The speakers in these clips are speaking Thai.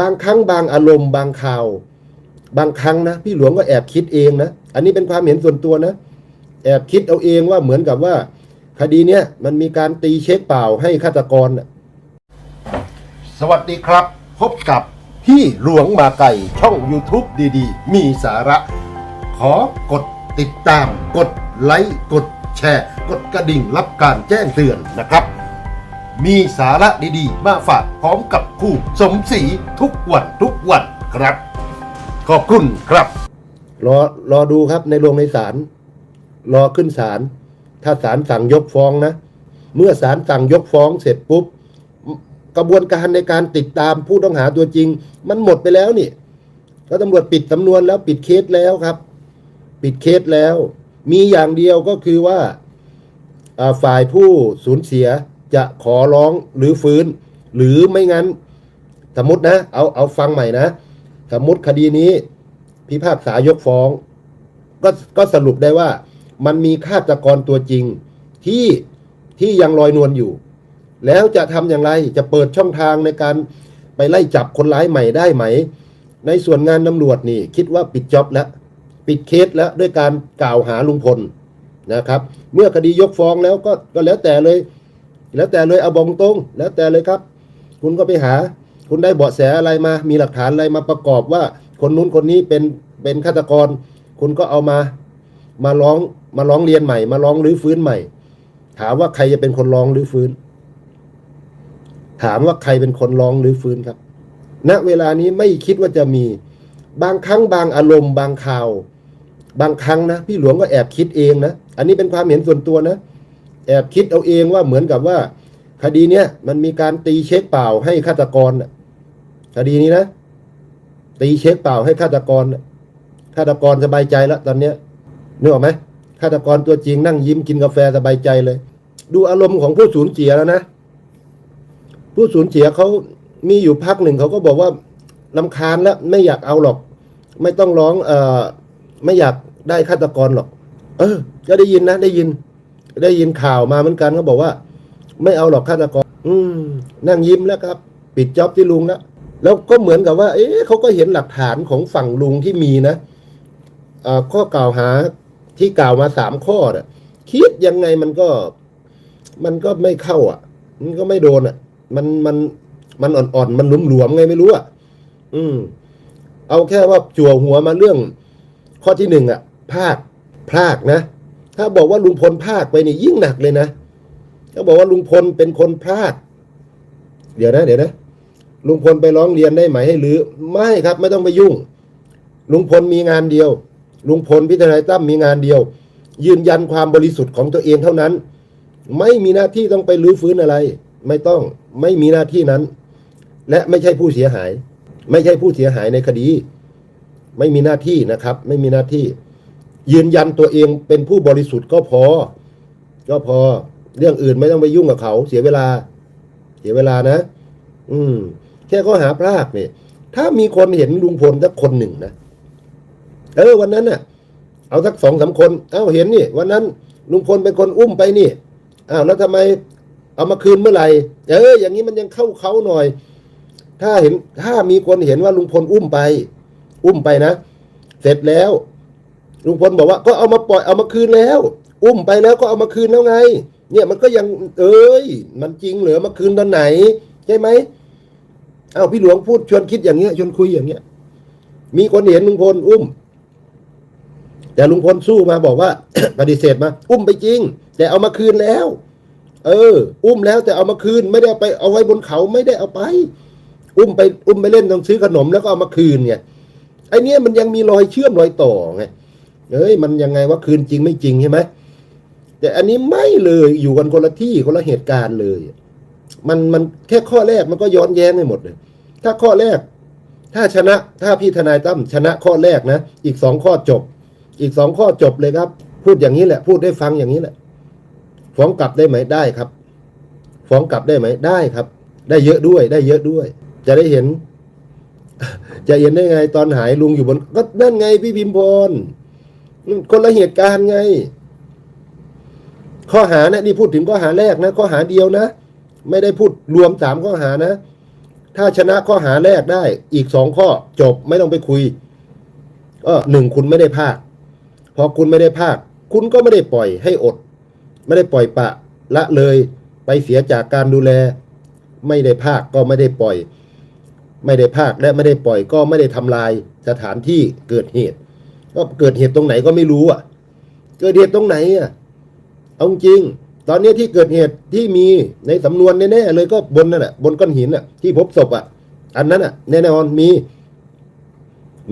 บางครั้งบางอารมณ์บางข่าว บางครั้งนะ พี่หลวงก็แอบคิดเองนะ อันนี้เป็นความเห็นส่วนตัวนะ แอบคิดเอาเองว่าเหมือนกับว่า คดีเนี้ยมันมีการตีเช็คเปล่าให้ฆาตกรน่ะสวัสดีครับ พบกับพี่หลวงมาไก่ช่อง YouTube ดีๆ มีสาระ ขอกดติดตาม กดไลค์กดแชร์ กดกระดิ่งรับการแจ้งเตือนนะครับ มีสาระดีๆ มาฝากพร้อมกับครูสมศรีทุกวันทุกวันครับ ขอบคุณครับ รอรอดูครับในโรงในศาลรอขึ้นศาลถ้าศาลสั่งยกฟ้องนะ เมื่อศาลสั่งยกฟ้องเสร็จปุ๊บ กระบวนการในการติดตามผู้ต้องหาตัวจริง มันหมดไปแล้วนี่แล้วตำรวจปิดสำนวนแล้วปิดเคสแล้วครับ ปิดเคสแล้ว มีอย่างเดียวก็คือว่าฝ่ายผู้สูญเสีย จะขอร้องหรือฟื้น หรือไม่งั้น สมมตินะ เอาเอาฟังใหม่นะ สมมติคดีนี้ พิพากษายกฟ้อง ก็ก็สรุปได้ว่า มันมีฆาตกรตัวจริง ที่ที่ยังลอยนวลอยู่ แล้วจะทำอย่างไรจะเปิดช่องทางในการไปไล่จับคนร้ายใหม่ได้ไหม ในส่วนงานตำรวจนี่ คิดว่าปิดจ็อบแล้วปิดเคสแล้วด้วยการกล่าวหาลุงพลนะครับ เมื่อคดียกฟ้องแล้วก็ก็แล้วแต่เลย แล้วแต่เลยเอาบองตรง แล้วแต่เลยครับ คุณก็ไปหา คุณได้เบาะแสอะไรมา มีหลักฐานอะไรมาประกอบว่า คนนู้นคนนี้เป็นเป็นฆาตกร คุณก็เอามามาร้องมาร้องเรียนใหม่ มาร้องรื้อฟื้นใหม่ ถามว่าใครจะเป็นคนร้องรื้อฟื้น ถามว่าใครเป็นคนร้องรื้อฟื้นครับณเวลานี้ไม่คิดว่าจะมีบางครั้งบางอารมณ์บางข่าว บางครั้งนะ พี่หลวงก็แอบคิดเองนะ อันนี้เป็นความเห็นส่วนตัวนะ แอบคิดเอาเองว่าเหมือนกับว่า คดีเนี้ยมันมีการตีเช็คเปล่าให้ฆาตกรน่ะคดีนี้นะ ตีเช็คเปล่าให้ฆาตกรฆาตกรสบายใจแล้วตอนเนี้ยนึกออกไหมฆาตกรตัวจริงนั่งยิ้มกินกาแฟสบายใจเลย ดูอารมณ์ของผู้สูญเสียแล้วนะ ผู้สูญเสียเขามีอยู่พักหนึ่งเขาก็บอกว่าลำคาญแล้วไม่อยากเอาหรอก ไม่ต้องร้องเอ่อไม่อยากได้ฆาตกรหรอก เออ ก็ได้ยินนะได้ยิน ได้ยินข่าวมาเหมือนกันเขาบอกว่า ไม่เอาหรอกฆาตกรอืม นั่งยิ้มแล้วครับ ปิดจ็อบที่ลุงแล้วแล้วก็เหมือนกับว่า เอ๊ะเขาก็เห็นหลักฐานของฝั่งลุงที่มีนะเอ่อข้อกล่าวหาที่กล่าวมาสามข้อน่ะคิดยังไงมันก็ มันก็ไม่เข้า อะ มันก็ไม่โดนอะ มันมันมันอ่อนๆมันหลวมๆไงไม่รู้อะอืม เอาแค่ว่าจั่วหัวมาเรื่อง ข้อที่หนึ่งอะพลาดพลาดนะ ถ้าบอกว่าลุงพลพลาดไปนี่ยิ่งหนักเลยนะถ้าบอกว่าลุงพลเป็นคนพลาด เดี๋ยวนะ เดี๋ยวนะลุงพลไปร้องเรียนได้ไหมให้หรือ ไม่ครับ ไม่ต้องไปยุ่ง ลุงพลมีงานเดียว ลุงพลพิธนายตั้มมีงานเดียว ยืนยันความบริสุทธิ์ของตัวเองเท่านั้น ไม่มีหน้าที่ต้องไปรื้อฟื้นอะไร ไม่ต้องไม่มีหน้าที่นั้น และไม่ใช่ผู้เสียหาย ไม่ใช่ผู้เสียหายในคดี ไม่มีหน้าที่นะครับ ไม่มีหน้าที่ ยืนยันตัวเองเป็นผู้บริสุทธิ์ก็พอ ก็พอ เรื่องอื่นไม่ต้องไปยุ่งกับเขา เสียเวลา เสียเวลานะ อืม แค่ข้อหาพลาดเนี่ย ถ้ามีคนเห็นลุงพลสักคนหนึ่งนะ เออ วันนั้นน่ะ เอาสักสองสามคน เอ้าเห็นนี่ วันนั้นลุงพลเป็นคนอุ้มไปนี่ อ้าวแล้วทำไม เอามาคืนเมื่อไหร่ เออ อย่างนี้มันยังเข้าเขาหน่อย ถ้าเห็น ถ้ามีคนเห็นว่าลุงพลอุ้มไป อุ้มไปนะ เสร็จแล้ว ลุงพลบอกว่าก็เอามาปล่อยเอามาคืนแล้ว อุ้มไปแล้วก็เอามาคืนแล้วไง เนี่ยมันก็ยังเอ้ยมันจริงเหรอมาคืนตอนไหน ใช่ไหมเอาพี่หลวงพูดชวนคิดอย่างเงี้ยชวนคุยอย่างเงี้ย มีคนเห็นลุงพลอุ้ม แต่ลุงพลสู้มาบอกว่าปฏิเสธมา อุ้มไปจริง แต่เอามาคืนแล้ว เออ อุ้มแล้วแต่เอามาคืนไม่ได้เอาไปเอาไว้บนเขาไม่ได้เอาไป อุ้มไปอุ้มไปเล่นต้องซื้อขนมแล้วก็เอามาคืนไงไอเนี้ยมันยังมีรอยเชื่อมรอยต่อไง เอ้ยมันยังไงว่าคืนจริงไม่จริงใช่ไหมแต่อันนี้ไม่เลยอยู่กันคนละที่คนละเหตุการณ์เลย มันมันแค่ข้อแรกมันก็ย้อนแย้งไปหมดเลย ถ้าข้อแรก ถ้าชนะถ้าพี่ทนายตั้มชนะข้อแรกนะ อีกสองข้อจบ อีกสองข้อจบเลยครับ พูดอย่างนี้แหละ พูดได้ฟังอย่างนี้แหละฟ้องกลับได้ไหมได้ครับฟ้องกลับได้ไหมได้ครับ ได้เยอะด้วย ได้เยอะด้วย จะได้เห็น จะเห็นได้ไงตอนหายลุงอยู่บน ก็นั่นไงพี่พิมพร คนละเหตุการณ์ไง ข้อหานะนี่พูดถึงข้อหาแรกนะ ข้อหาเดียวนะ ไม่ได้พูดรวมสามข้อหานะ ถ้าชนะข้อหาแรกได้ อีกสองข้อจบไม่ต้องไปคุยก็หนึ่งคุณไม่ได้ภาคพอคุณไม่ได้ภาค คุณก็ไม่ได้ปล่อยให้อด ไม่ได้ปล่อยปะละเลยไปเสียจากการดูแล ไม่ได้ภาคก็ไม่ได้ปล่อย ไม่ได้ภาคและไม่ได้ปล่อยก็ไม่ได้ทำลายสถานที่เกิดเหตุ ก็เกิดเหตุตรงไหนก็ไม่รู้อะ เกิดเหตุตรงไหนอะเอาจริง ตอนนี้ที่เกิดเหตุที่มีในสำนวนแน่ๆเลยก็บนนั่นแหละบนก้อนหินอะ ที่พบศพอะ อันนั้นอะ แน่นอนมี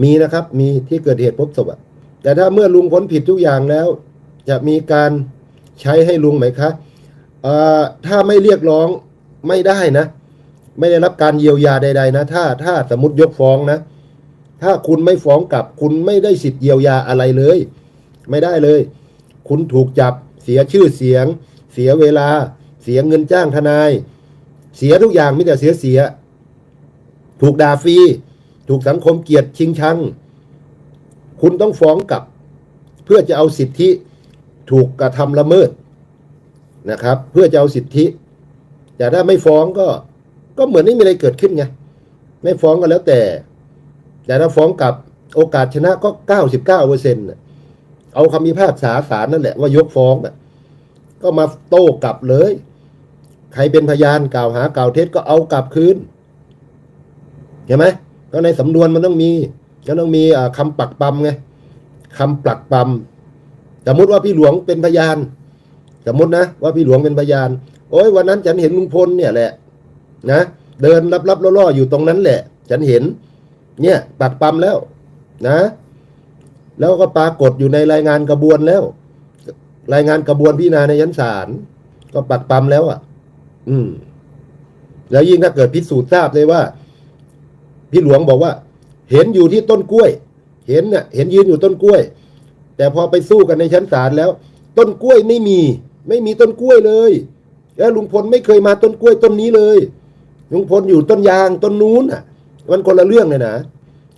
มีนะครับ มีที่เกิดเหตุพบศพอะ แต่ถ้าเมื่อลุงพ้นผิดทุกอย่างแล้ว จะมีการใช้ให้ลุงไหมคะเอ่อถ้าไม่เรียกร้องไม่ได้นะ ไม่ได้รับการเยียวยาใด ๆ นะ ถ้าถ้าสมมติยกฟ้องนะ ถ้าคุณไม่ฟ้องกลับ คุณไม่ได้สิทธิ์เยียวยาอะไรเลย ไม่ได้เลย คุณถูกจับเสียชื่อเสียง เสียเวลา เสียเงินจ้างทนาย เสียทุกอย่างมิแต่เสียเสีย ถูกด่าฟรีถูกสังคมเกลียดชิงชัง คุณต้องฟ้องกลับ เพื่อจะเอาสิทธิถูกกระทำละเมิดนะครับ เพื่อจะเอาสิทธิ แต่ถ้าไม่ฟ้องก็ ก็เหมือนไม่มีอะไรเกิดขึ้นไงไม่ฟ้องก็แล้วแต่ แต่ถ้าฟ้องกลับโอกาสชนะก็เก้าสิบเก้าเปอร์เซ็นต์เอาคำพิพากษาศาลนั่นแหละว่ายกฟ้องก็มาโต้กลับเลย ใครเป็นพยานกล่าวหากล่าวเท็จก็เอากลับคืนเห็นไหมเพราะในสำนวนมันต้องมีมันต้องมีอ่าคำปักปั๊มไงคำปลักปั๊มสมมติว่าพี่หลวงเป็นพยาน สมมตินะว่าพี่หลวงเป็นพยาน โอ้ยวันนั้นฉันเห็นลุงพลเนี่ยแหละ นะเดินลับๆล่อๆอยู่ตรงนั้นแหละ ฉันเห็น เนี่ยปักปั๊มแล้วนะ แล้วก็ปรากฏอยู่ในรายงานกระบวนแล้ว รายงานกระบวนพิจารณาในชั้นศาลก็ปักปั๊มแล้วอะ อืม แล้วยิ่งถ้าเกิดพิสูจน์ทราบเลยว่า พี่หลวงบอกว่า เห็นอยู่ที่ต้นกล้วย เห็นน่ะเห็นยืนอยู่ต้นกล้วย แต่พอไปสู้กันในชั้นศาลแล้ว ต้นกล้วยไม่มี ไม่มีต้นกล้วยเลยแล้วลุงพลไม่เคยมาต้นกล้วยต้นนี้เลยลุงพลอยู่ต้นยางต้นนู้นอะ มันคนละเรื่องเลยนะ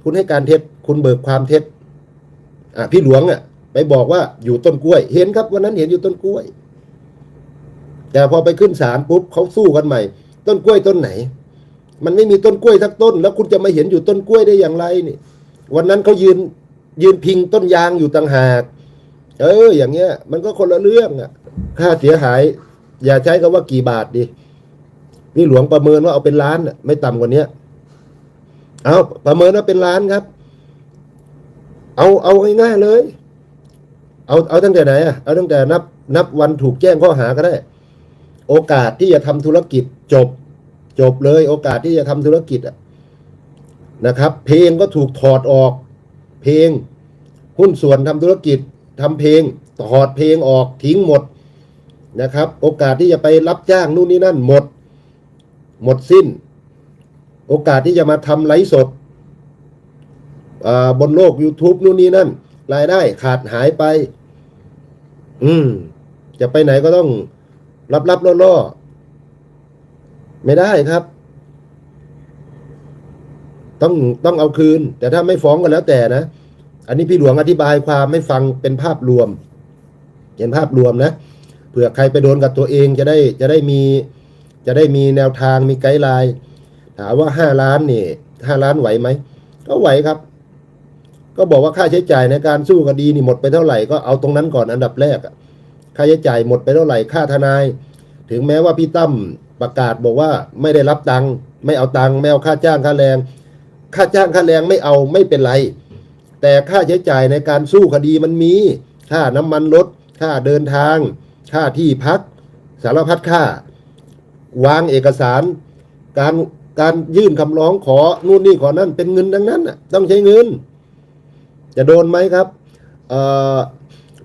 คุณให้การเท็จ คุณเบิกความเท็จ อะพี่หลวงอะ ไปบอกว่าอยู่ต้นกล้วย เห็นครับวันนั้นเห็นอยู่ต้นกล้วย แต่พอไปขึ้นศาลปุ๊บเขาสู้กันใหม่ ต้นกล้วยต้นไหน มันไม่มีต้นกล้วยสักต้น แล้วคุณจะมาเห็นอยู่ต้นกล้วยได้อย่างไรนี่ วันนั้นเขายืนยืนพิงต้นยางอยู่ต่างหาก เออ อย่างเงี้ย มันก็คนละเรื่องอะ ค่าเสียหาย อย่าใช้คำว่ากี่บาทดิพี่หลวงประเมินว่าเอาเป็นล้านน่ะไม่ต่ำกว่านี้ เอาประเมินว่าเป็นล้านครับ เอาเอาง่ายๆเลย เอาเอาตั้งแต่ไหนอะเอาตั้งแต่นับนับวันถูกแจ้งข้อหาก็ได้ โอกาสที่จะทำธุรกิจจบ จบเลย โอกาสที่จะทำธุรกิจอะนะครับ เพลงก็ถูกถอดออก เพลง หุ้นส่วนทำธุรกิจทำเพลงถอดเพลงออกทิ้งหมดนะครับ โอกาสที่จะไปรับจ้างนู่นนี่นั่นหมด หมดสิ้น โอกาสที่จะมาทำไลฟ์สดบนโลก YouTube นู่นนี่นั่น รายได้ขาดหายไป อืม จะไปไหนก็ต้องรับรับล่อล่อๆไม่ได้ครับ ต้องต้องเอาคืน แต่ถ้าไม่ฟ้องก็แล้วแต่นะ อันนี้พี่หลวงอธิบายความให้ฟังเป็นภาพรวม เห็นภาพรวมนะเผื่อใครไปโดนกับตัวเองจะได้จะได้มี จะได้มีแนวทางมีไกด์ไลน์ ถามว่าห้าล้านนี่ห้าล้านไหวไหมก็ไหวครับ ก็บอกว่าค่าใช้จ่ายในการสู้คดีนี่หมดไปเท่าไหร่ก็เอาตรงนั้นก่อนอันดับแรกค่าใช้จ่ายหมดไปเท่าไหร่ค่าทนาย ถึงแม้ว่าพี่ตั้มประกาศบอกว่าไม่ได้รับตังค์ไม่เอาตังค์ไม่เอาค่าจ้างค่าแรง ค่าจ้างค่าแรงไม่เอาไม่เป็นไร แต่ค่าใช้จ่ายในการสู้คดีมันมี ค่าน้ำมันรถค่าเดินทาง ค่าที่พัก สารพัดค่า วางเอกสาร การ การยื่นคำร้องขอนู่นนี่ขอนั่นเป็นเงินดังนั้นต้องใช้เงิน จะโดนไหมครับ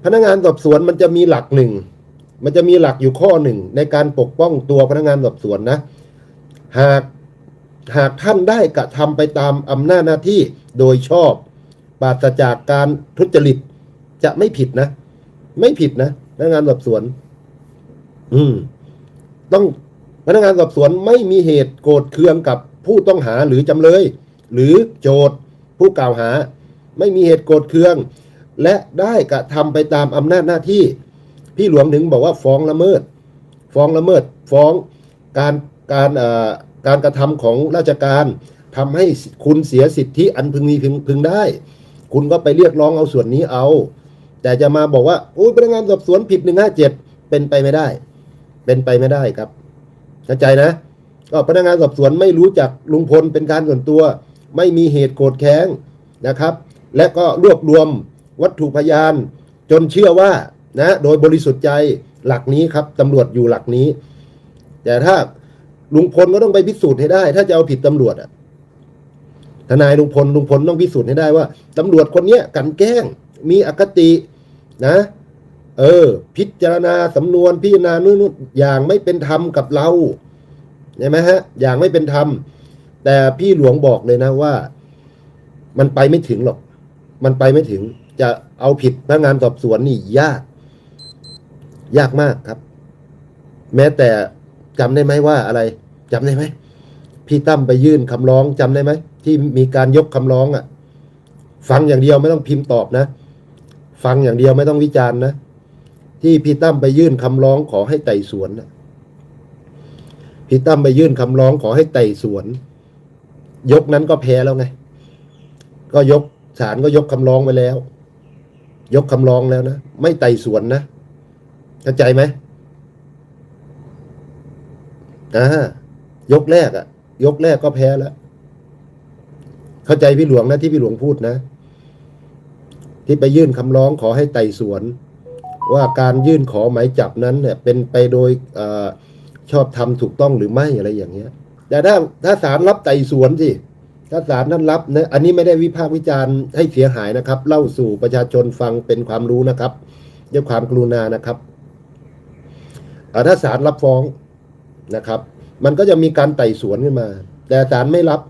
พนักงานสอบสวนมันจะมีหลักหนึ่งมันจะมีหลักอยู่ข้อหนึ่งในการปกป้องตัวพนักงานสอบสวนนะ หากหากท่านได้กระทำไปตามอำนาจหน้าที่โดยชอบปราศจากการทุจริตจะไม่ผิดนะ ไม่ผิดนะพนักงานสอบสวน อืม ต้อง พนักงานสอบสวนไม่มีเหตุโกรธเคืองกับผู้ต้องหาหรือจำเลย หรือโจทย์ผู้กล่าวหา ไม่มีเหตุโกรธเคือง และได้กระทำไปตามอำนาจหน้าที่ พี่หลวงถึงบอกว่าฟ้องละเมิด ฟ้องละเมิด ฟ้องการการการกระทำของราชการทำให้คุณเสียสิทธิอันพึงมีพึงพึงได้ คุณก็ไปเรียกร้องเอาส่วนนี้เอา แต่จะมาบอกว่าอุ้ยพนักงานสอบสวนผิดหนึ่งห้าเจ็ดเป็นไปไม่ได้ เป็นไปไม่ได้ครับ เข้าใจนะ ก็พนักงานสอบสวนไม่รู้จักลุงพลเป็นการส่วนตัว ไม่มีเหตุโกรธแค้นนะครับ และก็รวบรวมวัตถุพยาน จนเชื่อว่านะโดยบริสุทธิ์ใจหลักนี้ครับตำรวจอยู่หลักนี้ แต่ถ้าลุงพลก็ต้องไปพิสูจน์ให้ได้ ถ้าจะเอาผิดตำรวจอะทนายลุงพลลุงพลต้องพิสูจน์ให้ได้ว่าตำรวจคนเนี้ยกันแกล้ง มีอคตินะ เออ พิจารณาสำนวนพิจารณานู่นนู่นอย่างไม่เป็นธรรมกับเราใช่ไหมฮะ อย่างไม่เป็นธรรม แต่พี่หลวงบอกเลยนะว่า มันไปไม่ถึงหรอก มันไปไม่ถึง จะเอาผิดพนักงานสอบสวนนี่ยาก ยากมากครับ แม้แต่จำได้ไหมว่าอะไรจำได้ไหมพี่ตั้มไปยื่นคำร้องจำได้ไหมที่มีการยกคำร้องอะ่ะ ฟังอย่างเดียวไม่ต้องพิมพ์ตอบนะ ฟังอย่างเดียวไม่ต้องวิจารณ์นะ ที่พี่ตั้มไปยื่นคำร้องขอให้ไต่สวนนะพี่ตั้มไปยื่นคำร้องขอให้ไต่สวน ยกนั้นก็แพ้แล้วไง ก็ยกศาลก็ยกคำร้องไปแล้ว ยกคำร้องแล้วนะ ไม่ไต่สวนนะเข้าใจไหมอ่ายกแรกอะยกแรกก็แพ้แล้ว เข้าใจพี่หลวงนะที่พี่หลวงพูดนะ ที่ไปยื่นคำร้องขอให้ไต่สวน ว่าการยื่นขอหมายจับนั้นเนี่ยเป็นไปโดยอชอบทำถูกต้องหรือไม่อะไรอย่างเงี้ย แต่ถ้าถ้าศาลรับไต่สวนสิถ้าศาลนั้นรับนะอันนี้ไม่ได้วิพากษ์วิจารณ์ให้เสียหายนะครับ เล่าสู่ประชาชนฟังเป็นความรู้นะครับด้วยความกรุณานะครับถ้าศาลรับฟ้องนะครับ มันก็จะมีการไต่สวนขึ้นมา แต่ศาลไม่รับ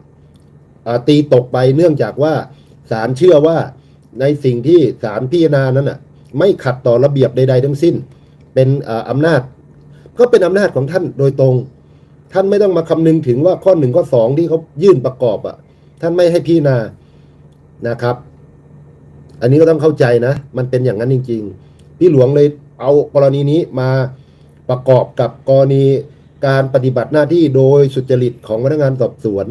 ตีตกไปเนื่องจากว่าศาลเชื่อว่าในสิ่งที่ศาลพิจารณานั้นอะ ไม่ขัดต่อระเบียบใด ๆ ทั้งสิ้น เป็นอำนาจ ก็เป็นอำนาจของท่านโดยตรง ท่านไม่ต้องมาคำนึงถึงว่าข้อหนึ่งข้อสองที่เขายื่นประกอบอะ ท่านไม่ให้พิจารณานะครับ อันนี้ก็ต้องเข้าใจนะ มันเป็นอย่างนั้นจริง ๆ พี่หลวงเลยเอากรณีนี้มาประกอบกับกรณีการปฏิบัติหน้าที่โดยสุจริตของพนักงานสอบสวน